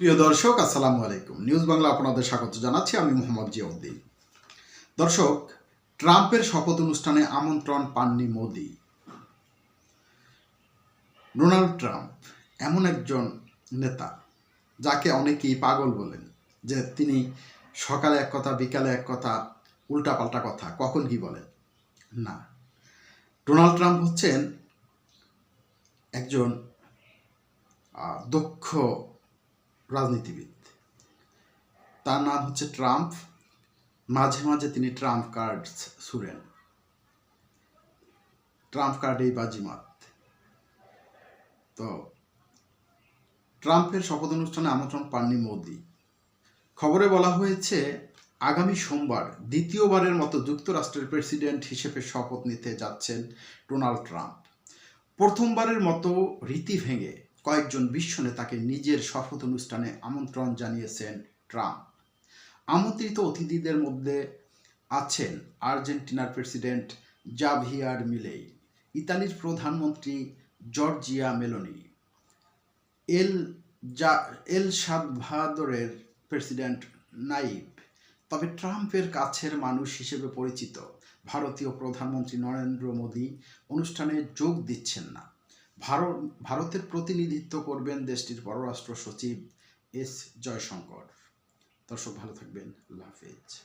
প্রিয় দর্শক, আসসালামু আলাইকুম। নিউজ বাংলা আপনাদের স্বাগত জানাচ্ছি। আমি মোহাম্মদ জিয়াউদ্দিন। দর্শক, ট্রাম্পের শপথ অনুষ্ঠানে আমন্ত্রণ পাননি মোদি। ডোনাল্ড ট্রাম্প এমন একজন নেতা যাকে অনেকেই পাগল বলেন যে তিনি সকালে এক কথা, বিকালে এক কথা, উল্টাপাল্টা কথা কখন কি বলেন? না। ডোনাল্ড ট্রাম্প হচ্ছেন একজন দক্ষ রাজনীতিবিদ। তার নাম হচ্ছে ট্রাম্প। মাঝে মাঝে তিনি ট্রাম্প কার্ড ছুড়েন। ট্রাম্প কার্ডেই বাজিমাত। তো ট্রাম্পের শপথ অনুষ্ঠানে আমন্ত্রণ পাননি মোদি। খবরে বলা হয়েছে, আগামী সোমবার দ্বিতীয়বারের মতো যুক্তরাষ্ট্রের প্রেসিডেন্ট হিসেবে শপথ নিতে যাচ্ছেন ডোনাল্ড ট্রাম্প। প্রথমবারের মতো রীতি ভেঙে কয়েকজন বিশ্ব নেতাকে নিজের শপথ অনুষ্ঠানে আমন্ত্রণ জানিয়েছেন ট্রাম্প। আমন্ত্রিত অতিথিদের মধ্যে আছেন আর্জেন্টিনার প্রেসিডেন্ট জাভিয়ার মিলেই, ইতালির প্রধানমন্ত্রী জর্জিয়া মেলোনি, এল জা, এল সালভাদরের প্রেসিডেন্ট নাইব। তবে ট্রাম্পের কাছের মানুষ হিসেবে পরিচিত ভারতীয় প্রধানমন্ত্রী নরেন্দ্র মোদী অনুষ্ঠানে যোগ দিচ্ছেন না। ভারত ভারতের প্রতিনিধিত্ব করবেন দেশটির পররাষ্ট্র সচিব এস জয়শঙ্কর। দর্শক ভালো থাকবেন। আল্লাহ হাফেজ।